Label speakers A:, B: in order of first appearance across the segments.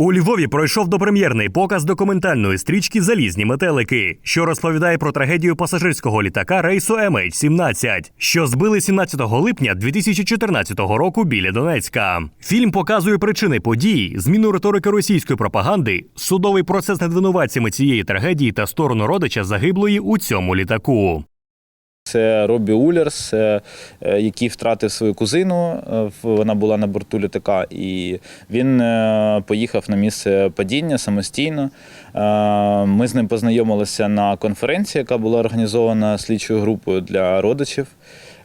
A: У Львові пройшов допрем'єрний показ документальної стрічки Залізні метелики, що розповідає про трагедію пасажирського літака рейсу MH17, що збили 17 липня 2014 року біля Донецька. Фільм показує причини подій, зміну риторики російської пропаганди, судовий процес над винуватцями цієї трагедії та сторону родича загиблої у цьому літаку.
B: Це Робі Улерс, е, е, який втратив свою кузину. е, Вона була на борту літака, і він поїхав на місце падіння самостійно. Ми з ним познайомилися на конференції, яка була організована слідчою групою для родичів.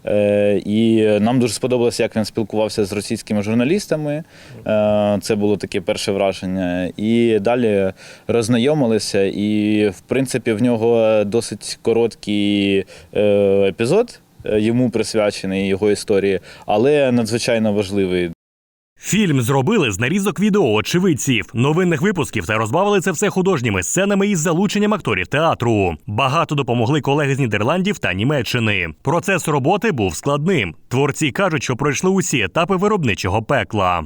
B: Е, І нам дуже сподобалося, як він спілкувався з російськими журналістами. Е, Це було таке перше враження. І далі роззнайомилися. І, в принципі, в нього досить короткий е, епізод, йому присвячений його історії, але надзвичайно важливий.
A: Фільм зробили з нарізок відео очевидців, новинних випусків та розбавили це все художніми сценами із залученням акторів театру. Багато допомогли колеги з Нідерландів та Німеччини. Процес роботи був складним. Творці кажуть, що пройшли усі етапи виробничого пекла.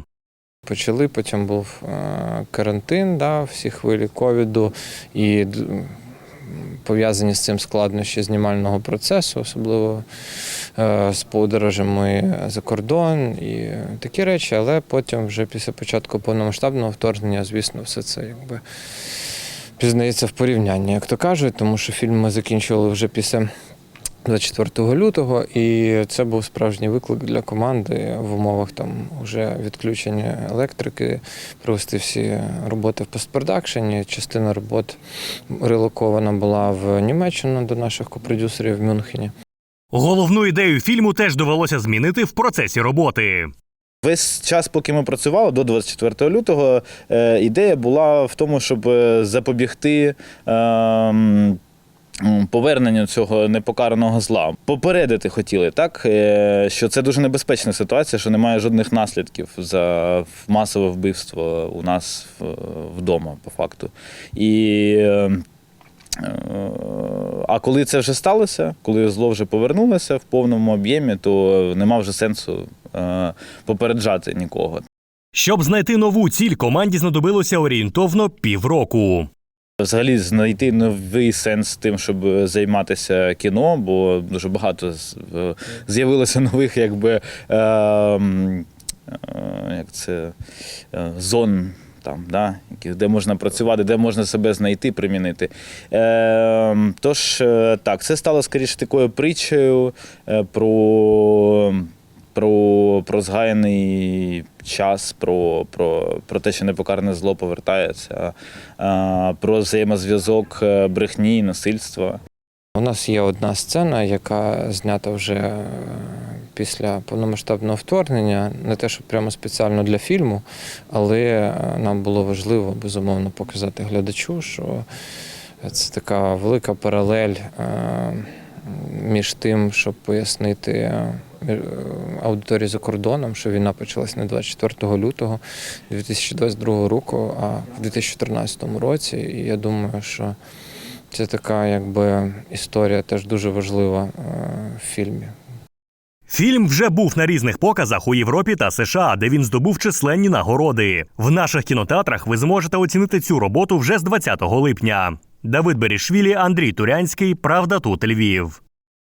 C: Почали, потім був е, карантин, да, всі хвилі ковіду і пов'язані з цим складнощі знімального процесу, особливо з подорожами за кордон і такі речі. Але потім, вже після початку повномасштабного вторгнення, звісно, все це якби пізнається в порівнянні, як то кажуть, тому що фільм ми закінчували вже після 24 лютого, і це був справжній виклик для команди в умовах там вже відключення електрики, провести всі роботи в постпродакшені. Частина робот релокована була в Німеччину до наших копродюсерів в Мюнхені.
A: Головну ідею фільму теж довелося змінити в процесі роботи.
B: Весь час, поки ми працювали до 24 лютого, е, ідея була в тому, щоб е, запобігти. ем, Поверненню цього непокараного зла попередити хотіли, так е, що це дуже небезпечна ситуація, що немає жодних наслідків за масове вбивство у нас вдома, по факту. І е, Е, А коли це вже сталося, коли зло вже повернулося в повному об'ємі, то нема вже сенсу е, попереджати нікого.
A: Щоб знайти нову ціль, команді знадобилося орієнтовно півроку.
B: Взагалі знайти новий сенс тим, щоб займатися кіно, бо дуже багато е, з'явилося нових, якби е, е, як це, е, зон. Там, да, де можна працювати, де можна себе знайти, примінити. Е, тож, так, це стало скоріше такою притчею е, про, про, про згаяний час, про, про, про те, що непокарне зло повертається, е, про взаємозв'язок е, брехні і насильства.
C: У нас є одна сцена, яка знята вже після повномасштабного вторгнення, не те, що прямо спеціально для фільму, але е, нам було важливо безумовно показати глядачу, що це така велика паралель е, між тим, щоб пояснити е, аудиторії за кордоном, що війна почалась не 24 лютого 2022 року, а в 2014 році. І я думаю, що це така якби історія теж дуже важлива в фільмі.
A: Фільм вже був на різних показах у Європі та США, де він здобув численні нагороди. В наших кінотеатрах ви зможете оцінити цю роботу вже з 20 липня. Давид Берішвілі, Андрій Турянський. Правда тут Львів.